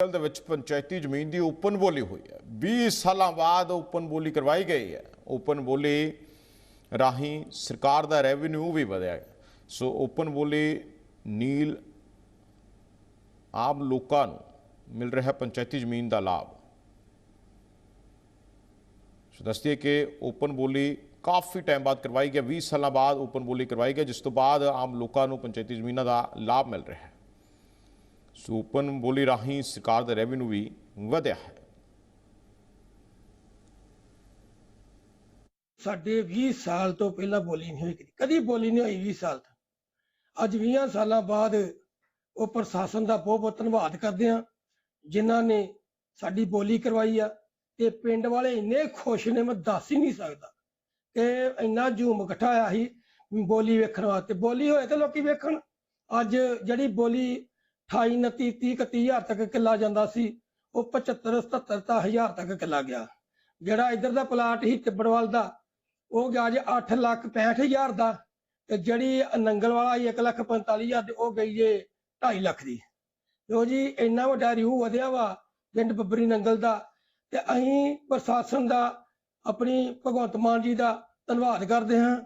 ਨੰਗਲ ਦੇ ਵਿੱਚ ਪੰਚਾਇਤੀ ਜ਼ਮੀਨ ਦੀ ਓਪਨ ਬੋਲੀ ਹੋਈ ਹੈ 20 ਸਾਲਾਂ ਬਾਅਦ ਓਪਨ ਬੋਲੀ ਕਰਵਾਈ ਗਈ ਹੈ ਓਪਨ ਬੋਲੀ ਰਾਹੀਂ ਸਰਕਾਰ ਦਾ ਰੈਵਨਿਊ ਵੀ ਵਧਿਆ ਹੈ ਸੋ ਓਪਨ ਬੋਲੀ ਨੀਲ ਆਮ ਲੋਕਾਂ ਨੂੰ ਮਿਲ ਰਿਹਾ ਪੰਚਾਇਤੀ ਜ਼ਮੀਨ ਦਾ ਲਾਭ ਸੋ ਦੱਸਦੀਏ ਕਿ ਓਪਨ ਬੋਲੀ ਕਾਫੀ ਟਾਈਮ ਬਾਅਦ ਕਰਵਾਈ ਗਈ 20 ਸਾਲਾਂ ਬਾਅਦ ਓਪਨ ਬੋਲੀ ਕਰਵਾਈ ਗਈ ਜਿਸ ਤੋਂ ਬਾਅਦ ਆਮ ਲੋਕਾਂ ਨੂੰ ਪੰਚਾਇਤੀ ਜ਼ਮੀਨਾਂ ਦਾ ਲਾਭ ਮਿਲ ਰਿਹਾ ਹੈ ਸੋ ਬੋਲੀ ਰਾਹੀਂ ਸਰਕਾਰ ਦਾ ਰੈਵਨਿਊ ਵੀ ਵਧਿਆ ਹੈ। ਸਾਡੇ 20 ਸਾਲ ਤੋਂ ਪਹਿਲਾਂ ਬੋਲੀ ਨਹੀਂ ਹੋਈ ਕਦੀ ਬੋਲੀ ਨਹੀਂ ਹੋਈ 20 ਸਾਲ ਤੋਂ। ਅੱਜ 20 ਸਾਲਾਂ ਬਾਅਦ ਉਹ ਪ੍ਰਸ਼ਾਸਨ ਦਾ ਬਹੁਤ ਬਹੁਤ ਧੰਨਵਾਦ ਕਰਦੇ ਆ ਜਿਨ੍ਹਾਂ ਨੇ ਸਾਡੀ ਬੋਲੀ ਕਰਵਾਈ ਆ ਤੇ ਪਿੰਡ ਵਾਲੇ ਇੰਨੇ ਖੁਸ਼ ਨੇ, ਮੈਂ ਦੱਸ ਹੀ ਨਹੀਂ ਸਕਦਾ ਕਿ ਇੰਨਾ ਜੂਮ ਇਕੱਠਾ ਆਇਆ ਸੀ ਬੋਲੀ ਵੇਖਣ ਵਾਸਤੇ। ਬੋਲੀ ਹੋਏ ਤੇ ਲੋਕੀ ਵੇਖਣ। ਅੱਜ ਜਿਹੜੀ ਬੋਲੀ 28 29 30 31 ਹਜ਼ਾਰ ਤੱਕ ਕਿੱਲਾ ਜਾਂਦਾ ਸੀ। ਉਹ 75 77 ਤਾਂ ਹਜ਼ਾਰ ਤੱਕ ਕਿੱਲਾ ਗਿਆ। ਜਿਹੜਾ ਇੱਧਰ ਦਾ ਪਲਾਟ ਸੀ ਤਿੱਬੜਵਾਲ ਦਾ, ਉਹ ਗਿਆ ਜੇ 8 ਲੱਖ 65 ਹਜ਼ਾਰ ਦਾ। ਤੇ ਜਿਹੜੀ ਨੰਗਲ ਵਾਲਾ ਸੀ 1 ਲੱਖ 45 ਹਜ਼ਾਰ ਤੇ ਉਹ ਗਈ ਜੇ 2.5 ਲੱਖ ਦੀ। ਲੋ ਜੀ, ਇੰਨਾ ਵੱਡਾ ਰਿਊ ਵਧਿਆ ਵਾ ਪਿੰਡ ਬੱਬਰੀ ਨੰਗਲ ਦਾ। ਤੇ ਅਸੀਂ ਪ੍ਰਸ਼ਾਸਨ ਦਾ, ਆਪਣੀ ਭਗਵੰਤ ਮਾਨ ਜੀ ਦਾ ਧੰਨਵਾਦ ਕਰਦੇ ਹਾਂ।